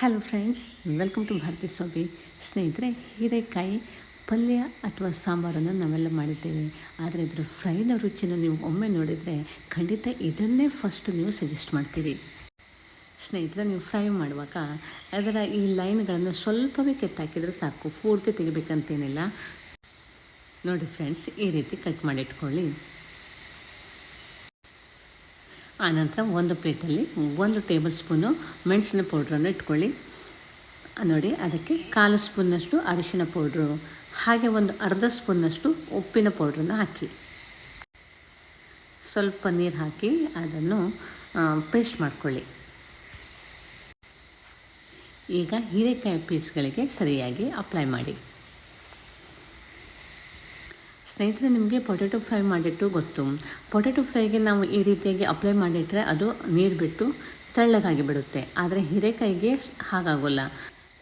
Hello friends welcome to Bharati Swami ಸ್ನೇಹಿತರೆ ಹೀರೆಕಾಯಿ ಪಲ್ಯ ಅಥವಾ ಸಾಂಬಾರನ್ನು ನಾವೆಲ್ಲ ಮಾಡಿದ್ದೇವೆ. ಆದರೆ ಇದರ ಫ್ರೈನ ರುಚಿನ ನೀವು ಒಮ್ಮೆ ನೋಡಿದರೆ ಖಂಡಿತ ಇದನ್ನೇ ಫಸ್ಟ್ ನೀವು ಸಜೆಸ್ಟ್ ಮಾಡ್ತೀರಿ. ಸ್ನೇಹಿತರೆ, ನೀವು ಫ್ರೈ ಮಾಡುವಾಗ ಅದರ ಈ ಲೈನ್ಗಳನ್ನು ಸ್ವಲ್ಪವೇ ಕೆತ್ತಾಕಿದರೆ ಸಾಕು. ಪೂರ್ತಿ ತೆಗಿಬೇಕಂತೇನಿಲ್ಲ. ನೋಡಿ ಫ್ರೆಂಡ್ಸ್ ಈ ರೀತಿ ಕಟ್ ಮಾಡಿಟ್ಕೊಳ್ಳಿ ಆನಂತರ ಒಂದು ಪ್ಲೇಟಲ್ಲಿ ಒಂದು ಟೇಬಲ್ ಸ್ಪೂನು ಮೆಣಸಿನ ಪೌಡ್ರನ್ನು ಇಟ್ಕೊಳ್ಳಿ. ನೋಡಿ, ಅದಕ್ಕೆ ಕಾಲು ಸ್ಪೂನ್ನಷ್ಟು ಅರಿಶಿನ ಪೌಡ್ರು, ಹಾಗೆ ಒಂದು ಅರ್ಧ ಸ್ಪೂನ್ನಷ್ಟು ಉಪ್ಪಿನ ಪೌಡ್ರನ್ನು ಹಾಕಿ. ಸ್ವಲ್ಪ ನೀರು ಹಾಕಿ ಅದನ್ನು ಪೇಸ್ಟ್ ಮಾಡಿಕೊಳ್ಳಿ. ಈಗ ಹೀರೆಕಾಯಿ ಪೀಸ್ಗಳಿಗೆ ಸರಿಯಾಗಿ ಅಪ್ಲೈ ಮಾಡಿ. ಸ್ನೇಹಿತರೆ, ನಿಮಗೆ ಪೊಟ್ಯಾಟೊ ಫ್ರೈ ಮಾಡಿಟ್ಟು ಗೊತ್ತು. ಪೊಟ್ಯಾಟೊ ಫ್ರೈಗೆ ನಾವು ಈ ರೀತಿಯಾಗಿ ಅಪ್ಲೈ ಮಾಡಿಟ್ಟರೆ ಅದು ನೀರು ಬಿಟ್ಟು ತೆಳ್ಳಗಾಗಿ ಬಿಡುತ್ತೆ. ಆದರೆ ಹೀರೆಕಾಯಿಗೆ ಹಾಗಾಗೋಲ್ಲ.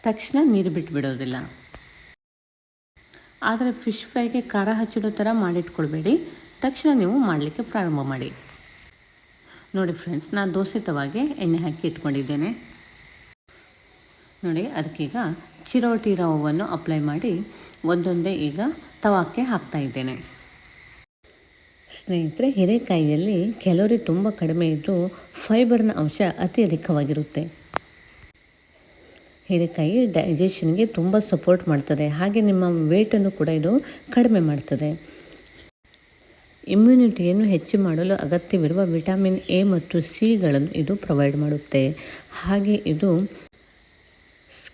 ತಕ್ಷಣ ನೀರು ಬಿಟ್ಟು ಬಿಡೋದಿಲ್ಲ. ಆದರೆ ಫಿಶ್ ಫ್ರೈಗೆ ಖಾರ ಹಚ್ಚಿಡೋ ಥರ ಮಾಡಿಟ್ಕೊಳ್ಬೇಡಿ. ತಕ್ಷಣ ನೀವು ಮಾಡಲಿಕ್ಕೆ ಪ್ರಾರಂಭ ಮಾಡಿ. ನೋಡಿ ಫ್ರೆಂಡ್ಸ್ ನಾನು ದೋಸೆ ತವಾಗೆ ಎಣ್ಣೆ ಹಾಕಿ ಇಟ್ಕೊಂಡಿದ್ದೇನೆ. ನೋಡಿ, ಅದಕ್ಕೀಗ ಚಿರೋಟಿ ರವವನ್ನು ಅಪ್ಲೈ ಮಾಡಿ ಒಂದೊಂದೇ ಈಗ ತವಾಕ್ಕೆ ಹಾಕ್ತಾ ಇದ್ದೇನೆ. ಸ್ನೇಹಿತರೆ, ಹಿರೇಕಾಯಿಯಲ್ಲಿ ಕ್ಯಾಲೋರಿ ತುಂಬ ಕಡಿಮೆ ಇದ್ದು ಫೈಬರ್ನ ಅಂಶ ಅತಿ ಅಧಿಕವಾಗಿರುತ್ತೆ. ಹೀರೆಕಾಯಿ ಡೈಜೆಷನ್ಗೆ ತುಂಬ ಸಪೋರ್ಟ್ ಮಾಡ್ತದೆ. ಹಾಗೆ ನಿಮ್ಮ ವೇಟನ್ನು ಕೂಡ ಇದು ಕಡಿಮೆ ಮಾಡ್ತದೆ. ಇಮ್ಯುನಿಟಿಯನ್ನು ಹೆಚ್ಚು ಮಾಡಲು ಅಗತ್ಯವಿರುವ ವಿಟಮಿನ್ ಎ ಮತ್ತು ಸಿಗಳನ್ನು ಇದು ಪ್ರೊವೈಡ್ ಮಾಡುತ್ತೆ. ಹಾಗೆ ಇದು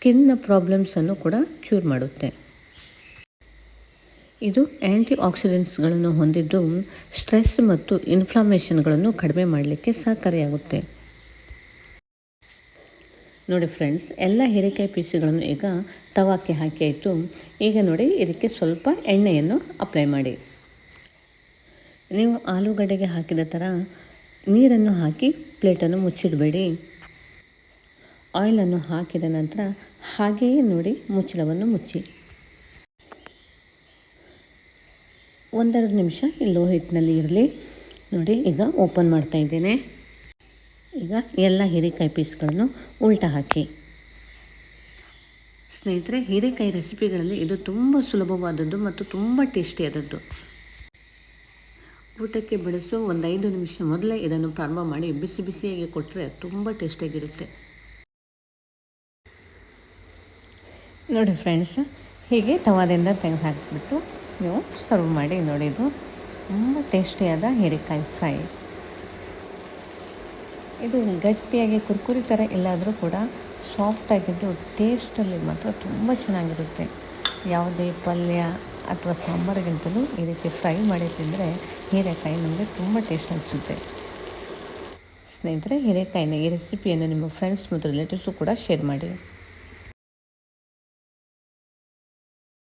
ಸ್ಕಿನ್ನ ಪ್ರಾಬ್ಲಮ್ಸನ್ನು ಕೂಡ ಕ್ಯೂರ್ ಮಾಡುತ್ತೆ. ಇದು ಆ್ಯಂಟಿ ಆಕ್ಸಿಡೆಂಟ್ಸ್ಗಳನ್ನು ಹೊಂದಿದ್ದು ಸ್ಟ್ರೆಸ್ ಮತ್ತು ಇನ್ಫ್ಲಾಮೇಷನ್ಗಳನ್ನು ಕಡಿಮೆ ಮಾಡಲಿಕ್ಕೆ ಸಹಕಾರಿಯಾಗುತ್ತೆ. ನೋಡಿ ಫ್ರೆಂಡ್ಸ್, ಎಲ್ಲ ಹೀರೆಕಾಯಿ ಪೀಸುಗಳನ್ನು ಈಗ ತವಾಕ್ಕೆ ಹಾಕಿ ಆಯಿತು. ಈಗ ನೋಡಿ ಇದಕ್ಕೆ ಸ್ವಲ್ಪ ಎಣ್ಣೆಯನ್ನು ಅಪ್ಲೈ ಮಾಡಿ. ನೀವು ಆಲೂಗಡ್ಡೆಗೆ ಹಾಕಿದ ಥರ ನೀರನ್ನು ಹಾಕಿ ಪ್ಲೇಟನ್ನು ಮುಚ್ಚಿಡಬೇಡಿ. ಆಯಿಲನ್ನು ಹಾಕಿದ ನಂತರ ಹಾಗೆಯೇ ನೋಡಿ ಮುಚ್ಚಳವನ್ನು ಮುಚ್ಚಿ. ಒಂದೆರಡು ನಿಮಿಷ ಈ ಲೋ ಹಿಟ್ಟಿನಲ್ಲಿ ಇರಲಿ. ನೋಡಿ, ಈಗ ಓಪನ್ ಮಾಡ್ತಾ ಇದ್ದೇನೆ. ಈಗ ಎಲ್ಲ ಹೀರೆಕಾಯಿ ಪೀಸ್ಗಳನ್ನು ಉಲ್ಟ ಹಾಕಿ. ಸ್ನೇಹಿತರೆ, ಹೀರೆಕಾಯಿ ರೆಸಿಪಿಗಳಲ್ಲಿ ಇದು ತುಂಬ ಸುಲಭವಾದದ್ದು ಮತ್ತು ತುಂಬ ಟೇಸ್ಟಿಯಾದದ್ದು. ಊಟಕ್ಕೆ ಬೆಳೆಸುವ ಒಂದು ಐದು ನಿಮಿಷ ಮೊದಲೇ ಇದನ್ನು ಪ್ರಾರಂಭ ಮಾಡಿ ಬಿಸಿ ಬಿಸಿಯಾಗಿ ಕೊಟ್ಟರೆ ತುಂಬ ಟೇಸ್ಟಿಯಾಗಿರುತ್ತೆ. ನೋಡಿ ಫ್ರೆಂಡ್ಸ್, ಹೀಗೆ ತವಾದಿಂದ ತೆಗೆದು ಹಾಕಿಬಿಟ್ಟು ನೀವು ಸರ್ವ್ ಮಾಡಿ ನೋಡಿ, ಇದು ತುಂಬ ಟೇಸ್ಟಿಯಾದ ಹೀರೆಕಾಯಿ ಫ್ರೈ. ಇದು ಗಟ್ಟಿಯಾಗಿ ಕುರ್ಕುರಿ ಥರ ಎಲ್ಲಾದರೂ ಕೂಡ ಸಾಫ್ಟಾಗಿದ್ದು ಟೇಸ್ಟಲ್ಲಿ ಮಾತ್ರ ತುಂಬ ಚೆನ್ನಾಗಿರುತ್ತೆ. ಯಾವುದೇ ಪಲ್ಯ ಅಥವಾ ಸಾಂಬಾರಿಗಿಂತಲೂ ಈ ರೀತಿ ಫ್ರೈ ಮಾಡಿ ತಿಂದರೆ ಹೀರೆಕಾಯಿ ನಮಗೆ ತುಂಬ ಟೇಸ್ಟ್ ಅನಿಸುತ್ತೆ. ಸ್ನೇಹಿತರೆ, ಹೀರೆಕಾಯಿನ ಈ ರೆಸಿಪಿಯನ್ನು ನಿಮ್ಮ ಫ್ರೆಂಡ್ಸ್ ಮತ್ತು ರಿಲೇಟಿವ್ಸು ಕೂಡ ಶೇರ್ ಮಾಡಿ.